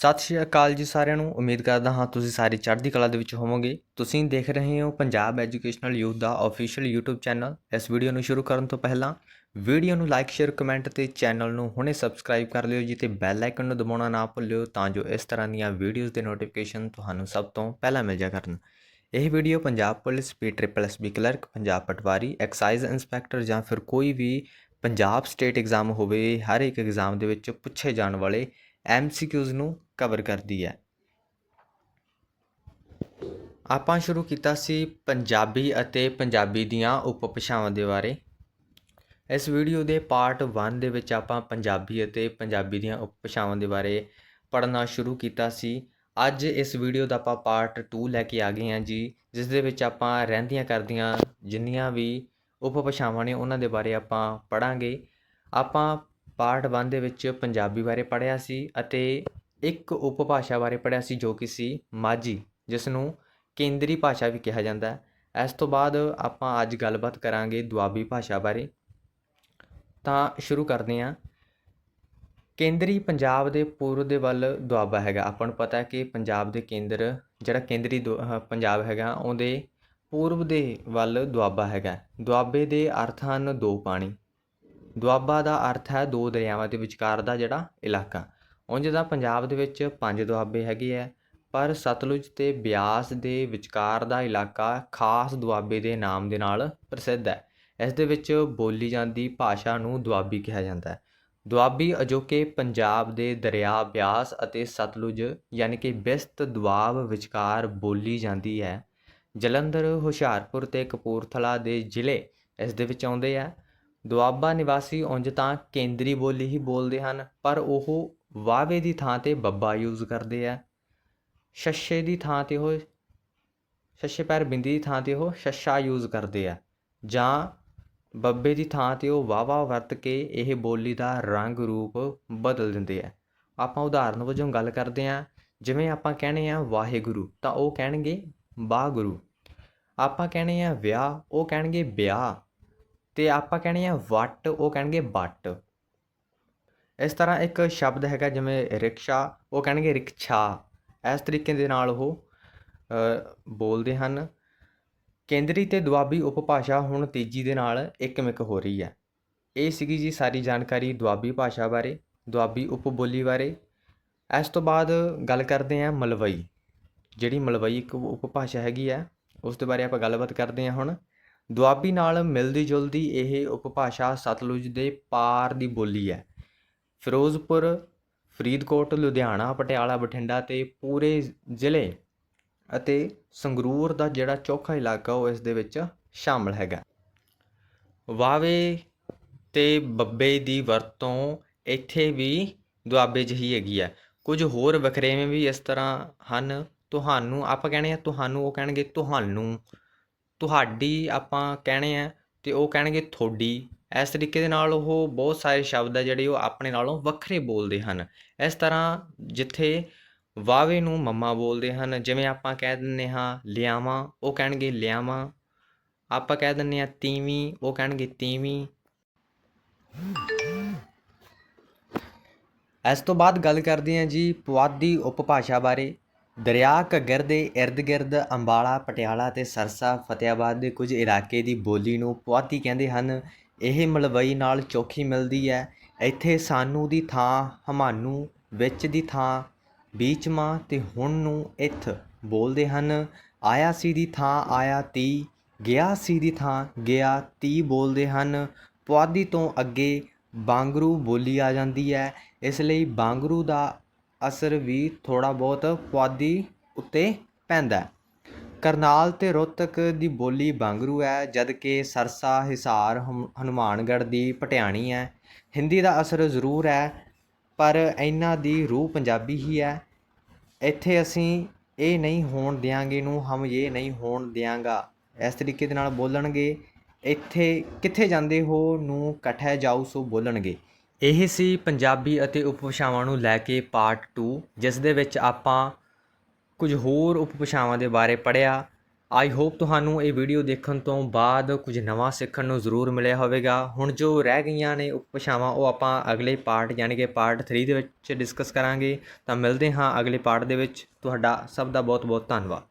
ਸਤਿ ਸ਼੍ਰੀ ਅਕਾਲ ਜੀ ਸਾਰਿਆਂ ਨੂੰ। ਉਮੀਦ ਕਰਦਾ ਹਾਂ ਤੁਸੀਂ ਸਾਰੇ ਚੜ੍ਹਦੀ ਕਲਾ ਦੇ ਵਿੱਚ ਹੋਵੋਗੇ। ਤੁਸੀਂ ਦੇਖ ਰਹੇ ਹੋ ਪੰਜਾਬ ਐਜੂਕੇਸ਼ਨਲ ਯੂਥ ਦਾ ਅਫੀਸ਼ੀਅਲ YouTube ਚੈਨਲ ਇਸ ਵੀਡੀਓ ਨੂੰ ਸ਼ੁਰੂ ਕਰਨ ਤੋਂ ਪਹਿਲਾਂ ਵੀਡੀਓ ਨੂੰ ਲਾਈਕ ਸ਼ੇਅਰ ਕਮੈਂਟ ਤੇ ਚੈਨਲ ਨੂੰ ਹੁਣੇ ਸਬਸਕ੍ਰਾਈਬ ਕਰ ਲਿਓ ਜੀ ਤੇ ਬੈਲ ਆਈਕਨ ਨੂੰ ਦਬਾਉਣਾ ਨਾ ਭੁੱਲਿਓ ਤਾਂ ਜੋ ਇਸ ਤਰ੍ਹਾਂ ਦੀਆਂ ਵੀਡੀਓਜ਼ ਦੇ ਨੋਟੀਫਿਕੇਸ਼ਨ ਤੁਹਾਨੂੰ ਸਭ ਤੋਂ ਪਹਿਲਾਂ ਮਿਲ ਜਾ ਕਰਨ। ਇਹ video Punjab police P triple S B clerk Punjab patwari excise inspector ਜਾਂ ਫਿਰ ਕੋਈ ਵੀ ਪੰਜਾਬ ਸਟੇਟ ਐਗਜ਼ਾਮ ਹੋਵੇ, ਹਰ ਇੱਕ ਐਗਜ਼ਾਮ ਦੇ ਵਿੱਚ ਪੁੱਛੇ ਜਾਣ ਵਾਲੇ ਐਮਸੀਕਿਊਜ਼ ਨੂੰ ਕਵਰ ਕਰਦੀ ਹੈ। ਆਪਾਂ ਸ਼ੁਰੂ ਕੀਤਾ ਸੀ ਪੰਜਾਬੀ ਅਤੇ ਪੰਜਾਬੀ ਦੀਆਂ ਉਪਭਾਸ਼ਾਵਾਂ ਦੇ ਬਾਰੇ। ਇਸ ਵੀਡੀਓ ਦੇ ਪਾਰਟ 1 ਦੇ ਵਿੱਚ ਆਪਾਂ ਪੰਜਾਬੀ ਅਤੇ ਪੰਜਾਬੀ ਦੀਆਂ ਉਪਭਾਸ਼ਾਵਾਂ ਦੇ ਬਾਰੇ ਪੜ੍ਹਨਾ ਸ਼ੁਰੂ ਕੀਤਾ ਸੀ। ਅੱਜ ਇਸ ਵੀਡੀਓ ਦਾ ਆਪਾਂ ਪਾਰਟ 2 ਲੈ ਕੇ ਆ ਗਏ ਹਾਂ ਜੀ, ਜਿਸ ਦੇ ਵਿੱਚ ਆਪਾਂ ਰਹਿੰਦੀਆਂ ਕਰਦੀਆਂ ਜਿੰਨੀਆਂ ਵੀ ਉਪਭਾਸ਼ਾਵਾਂ ਨੇ ਉਹਨਾਂ ਦੇ ਬਾਰੇ ਆਪਾਂ ਪੜਾਂਗੇ ਆਪਾਂ ਪਾਰਟ ਵਨ ਦੇ ਵਿੱਚ ਪੰਜਾਬੀ ਬਾਰੇ ਪੜ੍ਹਿਆ ਸੀ ਅਤੇ ਇੱਕ ਉਪਭਾਸ਼ਾ ਬਾਰੇ ਪੜ੍ਹਿਆ ਸੀ ਜੋ ਕਿ ਸੀ ਮਾਝੀ ਜਿਸ ਨੂੰ ਕੇਂਦਰੀ ਭਾਸ਼ਾ ਵੀ ਕਿਹਾ ਜਾਂਦਾ ਹੈ। ਇਸ ਤੋਂ ਬਾਅਦ ਆਪਾਂ ਅੱਜ ਗੱਲਬਾਤ ਕਰਾਂਗੇ ਦੁਆਬੀ ਭਾਸ਼ਾ ਬਾਰੇ। ਤਾਂ ਸ਼ੁਰੂ ਕਰਦੇ ਹਾਂ। ਕੇਂਦਰੀ ਪੰਜਾਬ ਦੇ ਪੂਰਬ ਦੇ ਵੱਲ ਦੁਆਬਾ ਹੈਗਾ। ਆਪਾਂ ਨੂੰ ਪਤਾ ਹੈ ਕਿ ਪੰਜਾਬ ਦੇ ਕੇਂਦਰ, ਜਿਹੜਾ ਕੇਂਦਰੀ ਦੁ- ਪੰਜਾਬ ਹੈਗਾ, ਉਹਦੇ ਪੂਰਬ ਦੇ ਵੱਲ ਦੁਆਬਾ ਹੈਗਾ। ਦੁਆਬੇ ਦੇ ਅਰਥ ਹਨ ਦੋ ਪਾਣੀ। ਦੁਆਬਾ ਦਾ ਅਰਥ ਹੈ ਦੋ ਦਰਿਆਵਾਂ ਦੇ ਵਿਚਕਾਰ ਦਾ ਜਿਹੜਾ ਇਲਾਕਾ। ਉਂਝ ਤਾਂ ਪੰਜਾਬ ਦੇ ਵਿੱਚ ਪੰਜ ਦੁਆਬੇ ਹੈਗੇ ਆ, ਪਰ ਸਤਲੁਜ ਤੇ ਬਿਆਸ ਦੇ ਵਿਚਕਾਰ ਦਾ ਇਲਾਕਾ ਖਾਸ ਦੁਆਬੇ ਦੇ ਨਾਮ ਦੇ ਨਾਲ ਪ੍ਰਸਿੱਧ ਹੈ। ਇਸ ਦੇ ਵਿੱਚ ਬੋਲੀ ਜਾਂਦੀ ਭਾਸ਼ਾ ਨੂੰ ਦੁਆਬੀ ਕਿਹਾ ਜਾਂਦਾ ਹੈ। ਦੁਆਬੀ ਅਜੋਕੇ ਪੰਜਾਬ ਦੇ ਦਰਿਆ ਬਿਆਸ ਅਤੇ ਸਤਲੁਜ ਯਾਨੀ ਕਿ ਬਿਸਤ ਦੁਆਬ ਵਿਚਕਾਰ ਬੋਲੀ ਜਾਂਦੀ ਹੈ। ਜਲੰਧਰ, ਹੁਸ਼ਿਆਰਪੁਰ ਤੇ ਕਪੂਰਥਲਾ ਦੇ ਜ਼ਿਲ੍ਹੇ ਇਸ ਦੇ ਵਿੱਚ ਆਉਂਦੇ ਆ। ਦੁਆਬਾ ਨਿਵਾਸੀ ਉਂਝ ਤਾਂ ਕੇਂਦਰੀ ਬੋਲੀ ਹੀ ਬੋਲਦੇ ਹਨ, ਪਰ ਉਹ ਵਾਵੇ ਦੀ ਥਾਂ ਤੇ ਬੱਬਾ ਯੂਜ਼ ਕਰਦੇ ਆ। ਸ਼ੱਸ਼ੇ ਦੀ ਥਾਂ ਤੇ ਉਹ ਸ਼ੱਸ਼ੇ ਪੈਰ ਬਿੰਦੀ ਦੀ ਥਾਂ ਤੇ ਉਹ ਸ਼ੱਸ਼ਾ ਯੂਜ਼ ਕਰਦੇ ਆ। ਜਾਂ ਬੱਬੇ ਦੀ ਥਾਂ ਤੇ ਉਹ ਵਾਵਾ ਵਰਤ ਕੇ ਇਹ ਬੋਲੀ ਦਾ ਰੰਗ ਰੂਪ ਬਦਲ ਦਿੰਦੇ ਆ। ਆਪਾਂ ਉਦਾਹਰਨ ਵਜੋਂ ਗੱਲ ਕਰਦੇ ਆ ਜਿਵੇਂ ਆਪਾਂ ਕਹਿੰਦੇ ਆ ਵਾਹਿਗੁਰੂ, ਤਾਂ ਉਹ ਕਹਿਣਗੇ ਵਾਹਿਗੁਰੂ ਆਪਾਂ ਕਹਿੰਦੇ ਆ ਵਿਆਹ, ਉਹ ਕਹਿਣਗੇ ਵਿਆਹ ਅਤੇ ਆਪਾਂ ਕਹਿੰਦੇ ਆ ਵੱਟ, ਉਹ ਕਹਿਣਗੇ ਬੱਟ। ਇਸ ਤਰ੍ਹਾਂ ਇੱਕ ਸ਼ਬਦ ਹੈਗਾ ਜਿਵੇਂ ਰਿਕਸ਼ਾ, ਉਹ ਕਹਿਣਗੇ ਰਿਕਸ਼ਾ। ਇਸ ਤਰੀਕੇ ਦੇ ਨਾਲ ਉਹ ਬੋਲਦੇ ਹਨ। ਕੇਂਦਰੀ ਤੇ ਦੁਆਬੀ ਉਪਭਾਸ਼ਾ ਹੁਣ ਤੇਜ਼ੀ ਦੇ ਨਾਲ ਇੱਕਮਿਕ ਹੋ ਰਹੀ ਹੈ। ਇਹ ਸੀਗੀ ਜੀ ਸਾਰੀ ਜਾਣਕਾਰੀ ਦੁਆਬੀ ਭਾਸ਼ਾ ਬਾਰੇ, ਦੁਆਬੀ ਉਪਬੋਲੀ ਬਾਰੇ। ਇਸ ਤੋਂ ਬਾਅਦ ਗੱਲ ਕਰਦੇ ਹਾਂ ਮਲਵਈ। ਜਿਹੜੀ ਮਲਵਈ ਇੱਕ ਉਪਭਾਸ਼ਾ ਹੈਗੀ ਹੈ, ਉਸ ਦੇ ਬਾਰੇ ਆਪਾਂ ਗੱਲਬਾਤ ਕਰਦੇ ਹਾਂ ਹੁਣ। ਦੁਆਬੀ ਨਾਲ ਮਿਲਦੀ ਜੁਲਦੀ ਇਹ ਉਪਭਾਸ਼ਾ ਸਤਲੁਜ ਦੇ ਪਾਰ ਦੀ ਬੋਲੀ ਹੈ। ਫਿਰੋਜ਼ਪੁਰ, ਫਰੀਦਕੋਟ, ਲੁਧਿਆਣਾ, ਪਟਿਆਲਾ, ਬਠਿੰਡਾ ਤੇ ਪੂਰੇ ਜ਼ਿਲ੍ਹੇ ਅਤੇ ਸੰਗਰੂਰ ਦਾ ਜਿਹੜਾ ਚੌਖਾ ਇਲਾਕਾ ਉਹ ਇਸ ਦੇ ਵਿੱਚ ਸ਼ਾਮਲ ਹੈਗਾ। ਵਾਵੇ ਤੇ ਬੱਬੇ ਦੀ ਵਰਤੋਂ ਇੱਥੇ ਵੀ ਦੁਆਬੇ 'ਚ ਹੀ ਹੈਗੀ ਹੈ। ਕੁਝ ਹੋਰ ਵਖਰੇਵੇਂ ਵੀ ਇਸ ਤਰ੍ਹਾਂ ਹਨ। ਤੁਹਾਨੂੰ, ਆਪਾਂ ਕਹਿੰਦੇ ਆ ਤੁਹਾਨੂੰ, ਉਹ ਕਹਿਣਗੇ ਤੁਹਾਨੂੰ। ਤੁਹਾਡੀ ਆਪਾਂ ਕਹਿਣੇ ਹੈ ਅਤੇ ਉਹ ਕਹਿਣਗੇ ਤੁਹਾਡੀ। ਇਸ ਤਰੀਕੇ ਦੇ ਨਾਲ ਉਹ ਬਹੁਤ ਸਾਰੇ ਸ਼ਬਦ ਆ ਜਿਹੜੇ ਉਹ ਆਪਣੇ ਨਾਲੋਂ ਵੱਖਰੇ ਬੋਲਦੇ ਹਨ। ਇਸ ਤਰ੍ਹਾਂ ਜਿੱਥੇ ਵਾਵੇ ਨੂੰ ਮੰਮਾ ਬੋਲਦੇ ਹਨ, ਜਿਵੇਂ ਆਪਾਂ ਕਹਿ ਦਿੰਨੇ ਹਾਂ ਲਿਆਵਾਂ, ਉਹ ਕਹਿਣਗੇ ਲਿਆਵਾਂ। ਆਪਾਂ ਕਹਿ ਦਿੰਨੇ ਆ ਤੀਵੀਂ, ਉਹ ਕਹਿਣਗੇ ਤੀਵੀਂ। ਇਸ ਤੋਂ ਬਾਅਦ ਗੱਲ ਕਰਦੇ ਹਾਂ ਜੀ ਪੁਆਧੀ ਉਪਭਾਸ਼ਾ ਬਾਰੇ। ਦਰਿਆ ਘੱਗਰ ਦੇ ਇਰਦ-ਗਿਰਦ ਅੰਬਾਲਾ, ਪਟਿਆਲਾ ਅਤੇ ਸਰਸਾ, ਫਤਿਆਬਾਦ ਦੇ ਕੁਝ ਇਲਾਕੇ ਦੀ ਬੋਲੀ ਨੂੰ ਪੁਆਧੀ ਕਹਿੰਦੇ ਹਨ। ਇਹ ਮਲਵਈ ਨਾਲ ਚੋਖੀ ਮਿਲਦੀ ਹੈ। ਇੱਥੇ ਸਾਨੂੰ ਦੀ ਥਾਂ, ਹਮਾਨੂੰ, ਵਿੱਚ ਦੀ ਥਾਂ, ਬੀਚਮਾ ਤੇ ਹੁਣ ਨੂੰ ਇਥ ਬੋਲਦੇ ਹਨ। ਆਇਆ ਸੀ ਦੀ ਥਾਂ, ਆਇਆ ਤੀ, ਗਿਆ ਸੀ ਦੀ ਥਾਂ, ਗਿਆ ਤੀ ਬੋਲਦੇ ਹਨ। ਪੁਆਧੀ ਤੋਂ ਅੱਗੇ ਬਾਂਗਰੂ ਬੋਲੀ ਆ ਜਾਂਦੀ ਹੈ। ਇਸ ਲਈ ਬਾਂਗਰੂ ਦਾ ਅਸਰ ਵੀ ਥੋੜ੍ਹਾ ਬਹੁਤ ਪੁਆਧੀ ਉੱਤੇ ਪੈਂਦਾ ਕਰਨਾਲ ਅਤੇ ਰੋਹਤਕ ਦੀ ਬੋਲੀ ਬਾਂਗਰੂ ਹੈ, ਜਦ ਕਿ ਸਰਸਾ ਹਿਸਾਰ ਹਮ- ਹਨੂੰਮਾਨਗੜ੍ਹ ਦੀ ਪਟਿਆਣੀ ਹੈ। ਹਿੰਦੀ ਦਾ ਅਸਰ ਜ਼ਰੂਰ ਹੈ, ਪਰ ਇਹਨਾਂ ਦੀ ਰੂਹ ਪੰਜਾਬੀ ਹੀ ਹੈ। ਇੱਥੇ ਅਸੀਂ ਇਹ ਨਹੀਂ ਹੋਣ ਦਿਆਂਗੇ ਨੂੰ ਹਮ ਇਹ ਨਹੀਂ ਹੋਣ ਦਿਆਂਗਾ। ਇਸ ਤਰੀਕੇ ਦੇ ਨਾਲ ਬੋਲਣਗੇ, ਇੱਥੇ ਕਿੱਥੇ ਜਾਂਦੇ ਹੋ ਨੂੰ ਕਠੈ ਜਾਊ ਸੋ ਬੋਲਣਗੇ। ਇਹ ਸੀ ਪੰਜਾਬੀ ਅਤੇ ਉਪਭਾਸ਼ਾਵਾਂ ਨੂੰ ਲੈ ਕੇ ਪਾਰਟ 2 ਜਿਸ ਦੇ ਵਿੱਚ ਆਪਾਂ ਕੁਝ ਹੋਰ ਉਪਭਾਸ਼ਾਵਾਂ ਦੇ ਬਾਰੇ ਪੜ੍ਹਿਆ। ਆਈ ਹੋਪ ਤੁਹਾਨੂੰ ਇਹ ਵੀਡੀਓ ਦੇਖਣ ਤੋਂ ਬਾਅਦ ਕੁਝ ਨਵਾਂ ਸਿੱਖਣ ਨੂੰ ਜ਼ਰੂਰ ਮਿਲਿਆ ਹੋਵੇਗਾ। ਹੁਣ ਜੋ ਰਹਿ ਗਈਆਂ ਨੇ ਉਪਭਾਸ਼ਾਵਾਂ, ਉਹ ਆਪਾਂ ਅਗਲੇ ਪਾਰਟ ਯਾਨੀ ਕਿ ਪਾਰਟ 3 ਦੇ ਵਿੱਚ ਡਿਸਕਸ ਕਰਾਂਗੇ। ਤਾਂ ਮਿਲਦੇ ਹਾਂ ਅਗਲੇ ਪਾਰਟ ਦੇ ਵਿੱਚ। ਤੁਹਾਡਾ ਸਭ ਦਾ ਬਹੁਤ ਬਹੁਤ ਧੰਨਵਾਦ।